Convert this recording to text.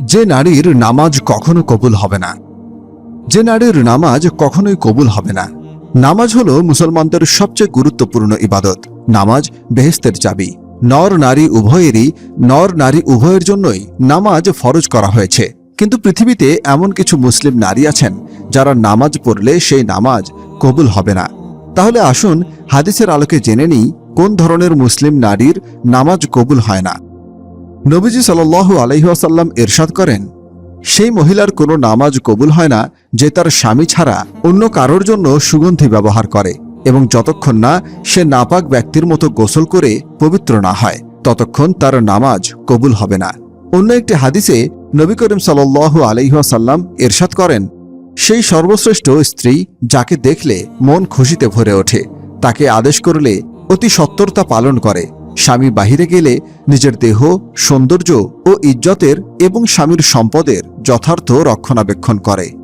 যে নারীর নামাজ কখনো কবুল হবে না। যে নারীর নামাজ কখনোই কবুল হবে না। নামাজ হলো মুসলমানদের সবচেয়ে গুরুত্বপূর্ণ ইবাদত। নামাজ বেহেস্তের চাবি। নর নারী উভয়েরই, নর নারী উভয়ের জন্যই নামাজ ফরজ করা হয়েছে। কিন্তু পৃথিবীতে এমন কিছু মুসলিম নারী আছেন, যারা নামাজ পড়লে সেই নামাজ কবুল হবে না। তাহলে আসুন হাদিসের আলোকে জেনে নিই, কোন ধরনের মুসলিম নারীর নামাজ কবুল হয় না। নবীজি সাল আলহিহাসাল্লাম এরশাদ করেন, সেই মহিলার কোনো নামাজ কবুল হয় না যে তার স্বামী ছাড়া অন্য কারোর জন্য সুগন্ধি ব্যবহার করে এবং যতক্ষণ না সে নাপাক ব্যক্তির মতো গোসল করে পবিত্র না হয়, ততক্ষণ তার নামাজ কবুল হবে না। অন্য একটি হাদিসে নবী করিম সাল আলহিহাসাল্লাম এরশাদ করেন, সেই সর্বশ্রেষ্ঠ স্ত্রী যাকে দেখলে মন খুশিতে ভরে ওঠে, তাকে আদেশ করলে অতি সত্তরতা পালন করে স্বামী বাহিরে গেলে নিজের দেহ সৌন্দর্য ও ইজ্জতের এবং স্বামীর সম্পদের যথার্থ রক্ষণাবেক্ষণ করে।